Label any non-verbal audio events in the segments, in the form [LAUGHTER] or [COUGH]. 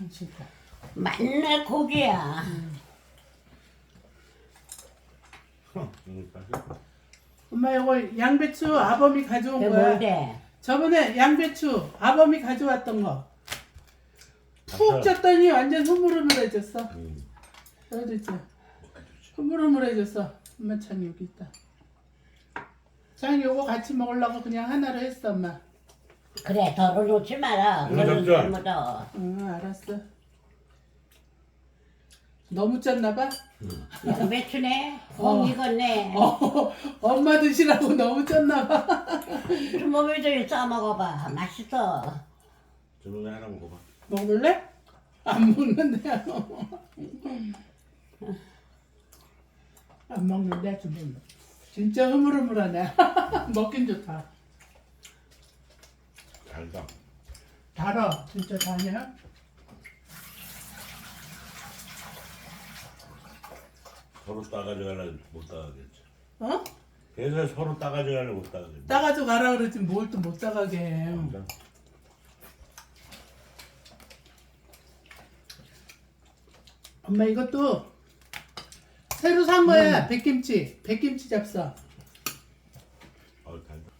참치가. 맨날 고기야. 엄마 이거 양배추 아범이 가져온 그게 거야. 뭔데? 저번에 양배추 아범이 가져왔던 거. 푹 쪘더니 완전 흐물흐물해졌어. 음. 여기 있지. 흐물흐물해졌어. 엄마 창 여기 있다. 창 요거 같이 먹으려고 그냥 하나로 했어 엄마. 그래 덜어 놓지 마라. 이거 그러면 잡자. 잘못어. 응 알았어. 너무 쪘나 봐. 양배추네. 어. 콩 익었네. 어, 엄마 드시라고 너무 쪘나 봐. 주먹을 좀 싸먹어봐. 맛있어. 저번에 하나 먹어봐. 먹을래? 안 먹는데. 안 먹는데 좀 진짜 흐물흐물하네. [LAUGHS] 먹긴 좋다. 달다. 달아. 진짜 달냐? 서로 따가져 가려 못 따가겠지. 어? 그래서 서로 따가져 가려 못 따가겠지. 따가지고 가라 그러지 뭘 또 못 따가게 해. 그러니까 엄마 이것도 새로 산 거야. 백김치. 백김치 잡사. 어 달다.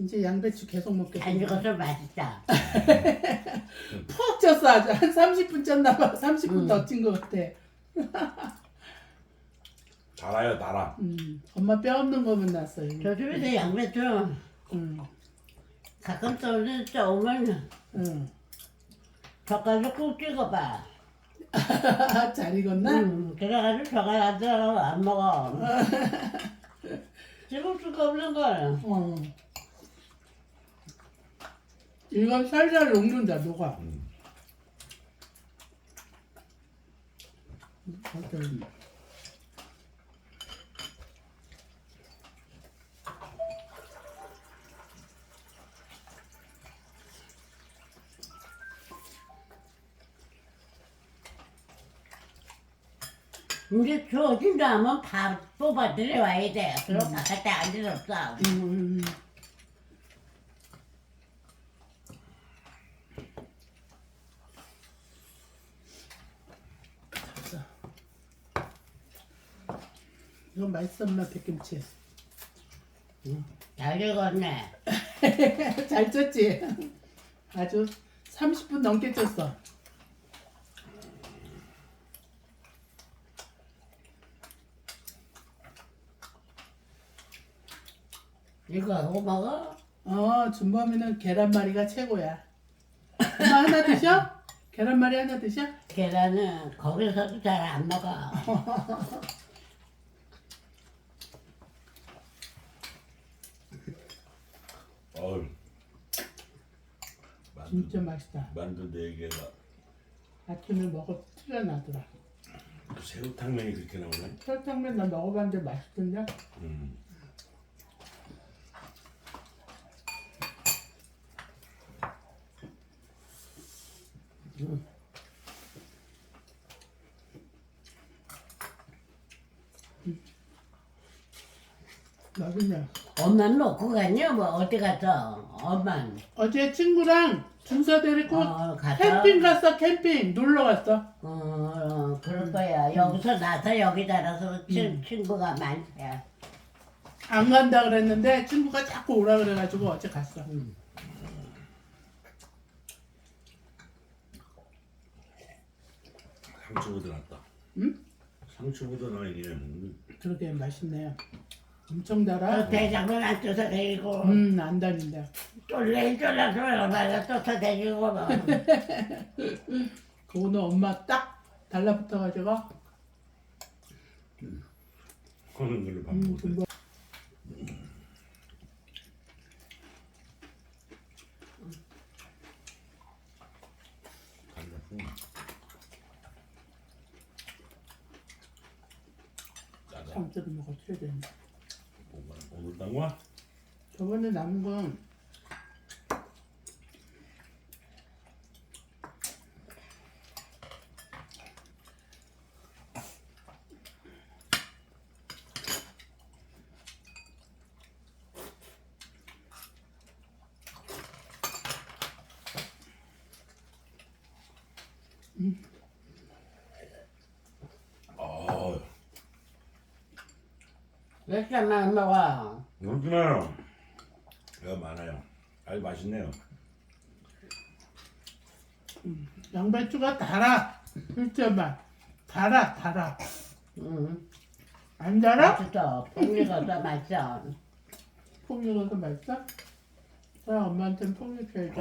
이제 양배추 계속 안 먹겠다. 익어서 맛있다. [LAUGHS] 푹 쪘어 아주 한 30분 쪘나 봐. 30분 음. 더찐 것 같아. [LAUGHS] 달아요 달아. 음, 엄마 뼈 없는 거면 났어. 이거. 저 집에서 양배추 음, 가끔 져 오면 음. 젓갈로 꼭 찍어봐. [LAUGHS] 잘 익었나? 음, 그래가지고 젓갈 안 들어 안 먹어. 찍을 수가 없는 걸. 어. 이건 살살 녹는다 녹아. 음. 어떤- 이제 주어진다 하면 다 뽑아 들여 와야 돼. 그럼 바깥에 앉을 없어. 음, 맛있어 엄마 백김치. 잘 익었네. [LAUGHS] 잘 쪘지? 아주 30분 넘게 쪘어. 이거 하고 먹어? 어, 준범이는 계란말이가 최고야. 엄마 하나 드셔? 계란말이 하나 드셔? 계란은 거기서도 잘 안 먹어. [LAUGHS] 어우. 만두 진짜 맛있다. 만두 네 개가 아침에 먹어 티가 나더라. 새우탕면이 그렇게 나오네. 설탕면 나 먹어봤는데 맛있던데? 음. 맛있네. 엄마는 놓고 갔냐? 뭐 어디 갔어? 엄마는 어제 친구랑 준서 데리고 어, 갔어? 캠핑 갔어, 캠핑. 놀러 갔어. 어, 어 그럴 거야. 여기서 나서 여기 자라서 친, 친구가 많대. 안 간다 그랬는데 친구가 자꾸 오라 그래가지고 어제 갔어. 상추부터 났다. 응? 상추부터 나이네. 그러게 맛있네요. 엄청 그 달아. 대장은 안 쫓아 다니고 음, 안 달린다. 쫄래 쫄라서 얼마나 쫓아 다니고 [LAUGHS] 뭐. 그거는 엄마 딱 달라붙어가지고. 그런 걸로 밥 음, 먹어. 준범. 달라. 짜다. 상추도 먹었어야 되는데. 오늘 딴 거야? 저번에 남은 건 아, 몇 잔만 먹어. 넘 치나요? 야 많아요. 아주 맛있네요. 양배추가 달아. 일점만 달아 달아. 응. 안 달아? 맛있어. 폭 익어서 맛있어. 폭 익어서 맛있어? 자 엄마한테는 폭 익혀야지.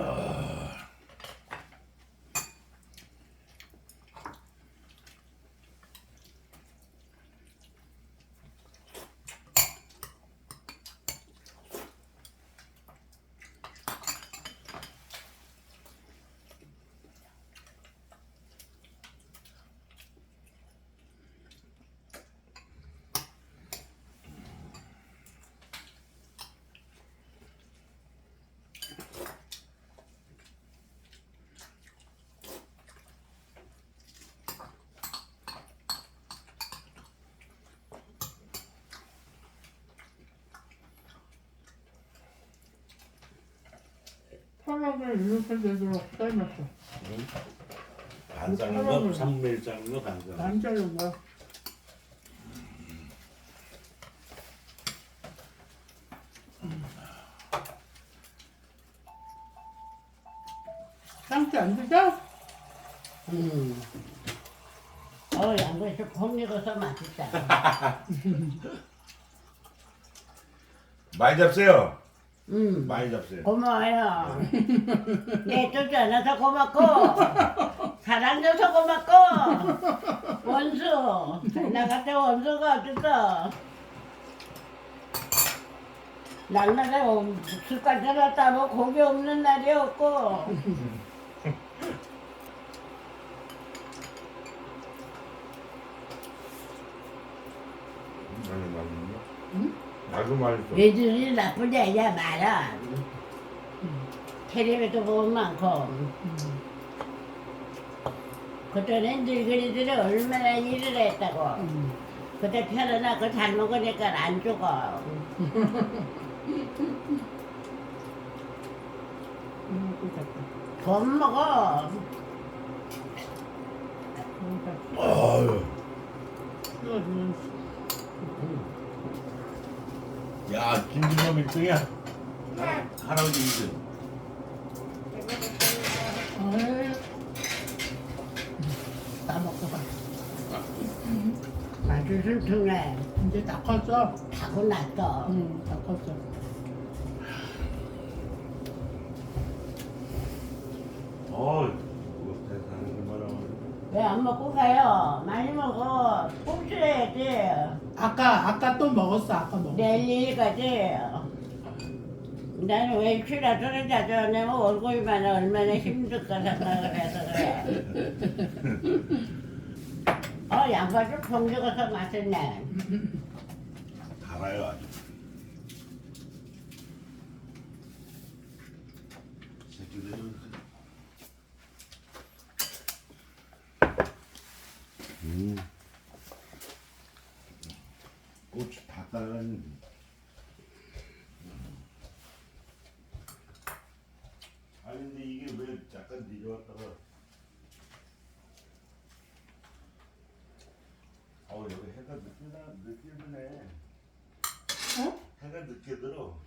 편하게 이렇게 되도록 삶았어. 반 삶은 거, 3mm 삶은 거, 반 삶은 거. 쌍치 안 드죠? 음. 어, 양배추 폭 익어서 맛있다. [LAUGHS] 많이 잡세요. 음. 많이 잡세요. 고마워요. 내쫓지 않아서 고맙고, 사랑줘서 고맙고, 원수. 나 같은 원수가 어딨어. 날마다 술까지 들었다 뭐 고기 없는 날이 없고. 많이 맛있네. 응? 나도 맛있어. 애들이 나쁜 애야 말아. 텔레비도 보면 많고. 그때는 늙은이들이 얼마나 일을 했다고. 음. 그때 편안하고 잘 먹으니까 안 죽어. [LAUGHS] 음. 돈 먹어. 아유. 야, 김진범 1등이야. 할아버지 2등. 어이, 다 먹고 가. 아주 술퉁해. 이제 다 컸어. 타고 났어. 응, 다 컸어. 어이, 이거 세상에 얼마나. 왜안 먹고 가요? 많이 먹어. 꼭 쉬어야지. 아까 아까 또 먹었어. 아까 먹었어. 내일까지. 나는 왜 쉬라서는 자주 안 하면 얼굴만 얼마나 힘들까 생각을 해서 그래. 어, 양파도 통죽어서 맛있네. 달아요, 아주. 새끼들은. 음. 다 따라갔는데. 아니 근데 이게 왜 약간 내려왔다가 어 여기 해가 늦게 나 늦게 드네 어? 해가 늦게 들어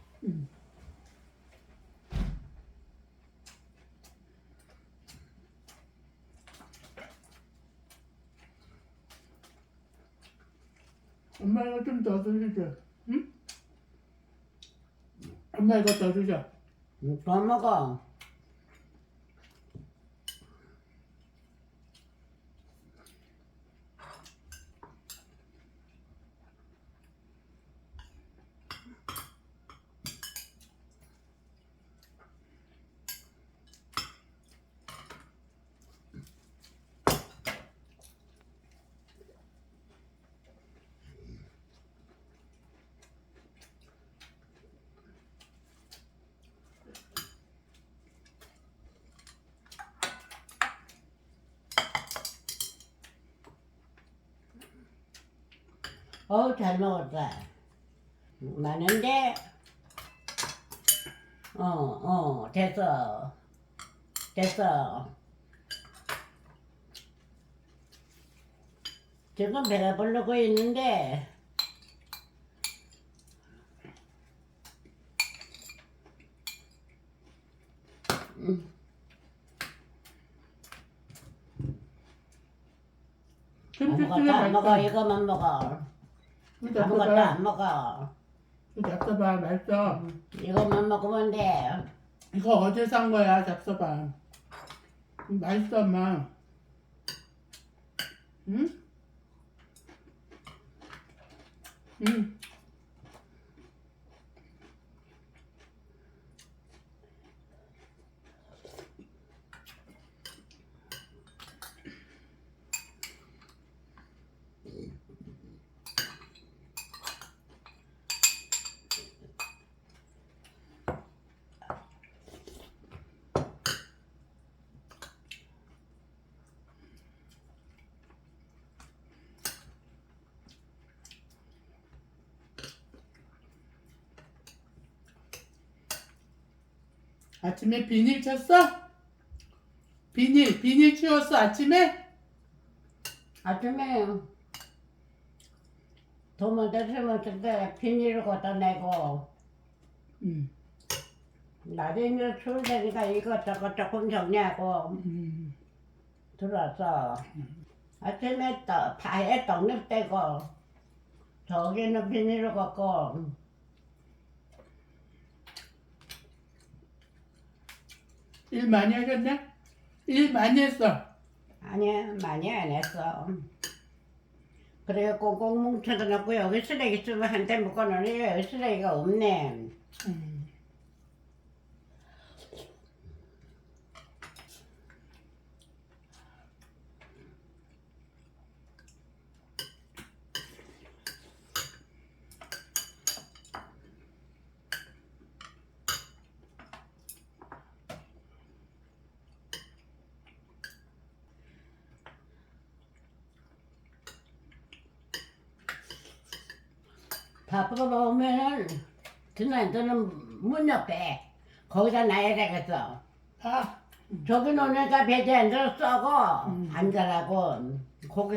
엄마 이거 좀 더 드리자. 응? 엄마 이거 더 주자. 더 먹어. 어우, 잘 먹었다. 많은데? 어, 어, 됐어. 됐어. 지금 배가 부르고 있는데 김치찌개 아무것도 안 먹어. 이거만 먹어 진짜 아무것도. 안 먹어 잡숴봐. 맛있어. 이것만 먹으면 돼 이거 어제 산 거야. 잡숴봐. 음, 맛있어, 엄마. 응? 응. 아침에 비닐 쳤어? 비닐, 비닐 치웠어, 아침에? 아침에 도마도 심었을 때 비닐을 걷어내고 응. 추울 때니까 이것저것 조금 정리하고 음. 들어왔어. 아침에 또 파에 떡잎 떼고 저기는 비닐을 걷고 일 많이 하셨네? 일 많이 했어. 아니야 많이 안 했어. 그래 꽁꽁 뭉쳐서 놓고 여기 쓰레기 쓰면 한테 묶어놓으니 여기 쓰레기가 없네. 음. 바쁘고 오면은 그날들은 문 옆에 거기다 놔야 되겠어. 아, 저기 놓으니까 배제 안 들어 음. 앉아라고 고기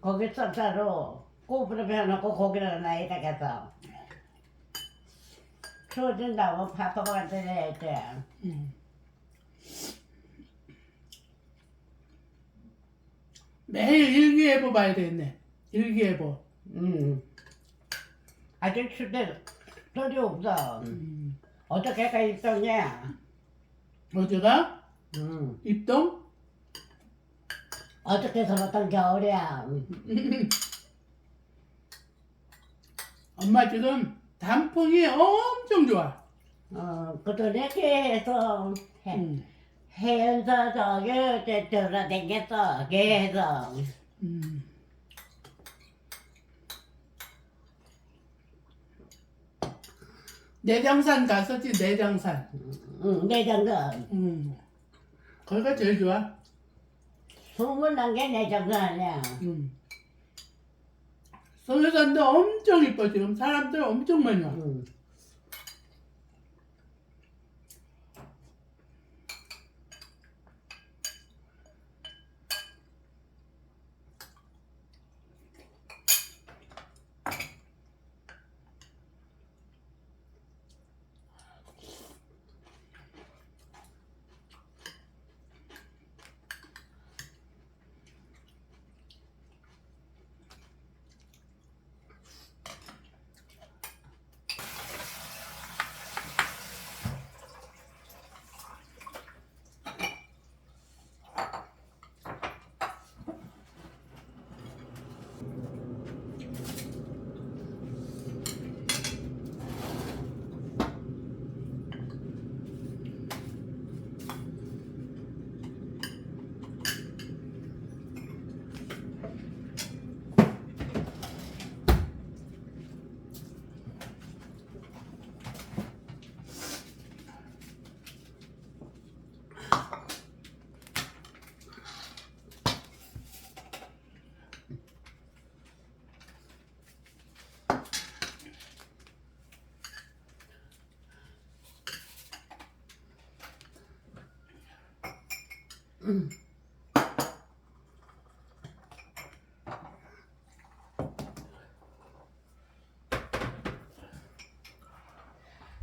거기 쌀쌀로 꼬부려 펴놓고 고기를 놔야 되겠어. 추워진다고 바쁘고 앉아야지. 음. 매일 일기예보 봐야 되겠네. 일기예보. 음. 아직 추대 소리 없어. 음. 어떻게가 있더냐? 어제가 음. 입동? 어떻게 살았던 겨울이야. 엄마 지금 단풍이 엄청 좋아. 어, 그전에 해서 해, 음. 해에서 저기 저- 돌아다녔어. 개에서. 음. 내장산 갔었지 내장산. 응, 내장도 음. 거기가 제일 좋아. 소문난 게 내장도 아니야. 음. 소녀산도 엄청 이뻐 지금 사람들 엄청 많이 와. 응.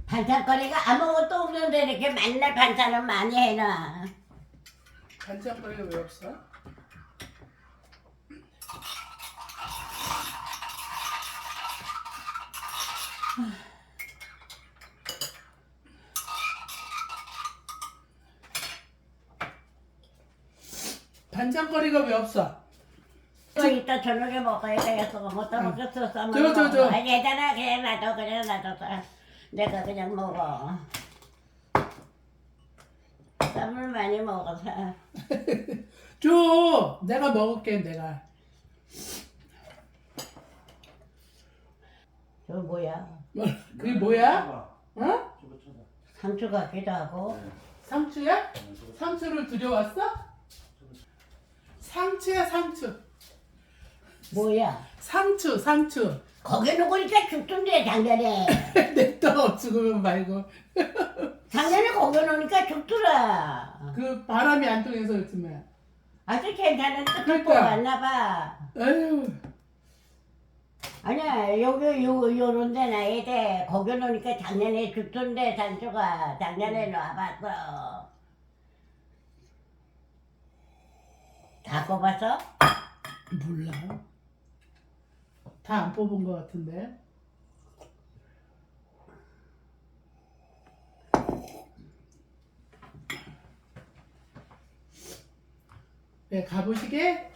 반찬거리가 아무것도 없는데 이렇게 맨날 반찬을 많이 해놔. 반찬거리가 왜 없어? 반찬거리가 왜 없어? 또 이따 저녁에 먹어야 되겠어. 못 먹겠어. 쌈을 저, 저, 저. 먹어. 아니, 괜찮아. 그냥 놔둬. 그냥 놔둬. 내가 그냥 먹어. 쌈을 많이 먹어서. [LAUGHS] 줘! 내가 먹을게 내가 저 뭐야? 뭐, 그게 뭐야? 어? 상추 같기도 하고. 상추야? 상추를 들여왔어? 상추야 상추 뭐야? 상추 상추 거기 놓으니까 죽던데 작년에. 냅둬 [LAUGHS] 죽으면 말고 [LAUGHS] 작년에 거기 놓으니까 죽더라. 그 바람이 안 통해서 요즘에 아주 괜찮은데 그러니까. 듣고 왔나 봐. 에휴 아니야 여기 요 요런 데 놔야 돼. 거기 놓으니까 작년에 죽던데 상추가 작년에 놔봤어. 다 꼽았어? 몰라. 다 안 뽑은 것 같은데. 네 가보시게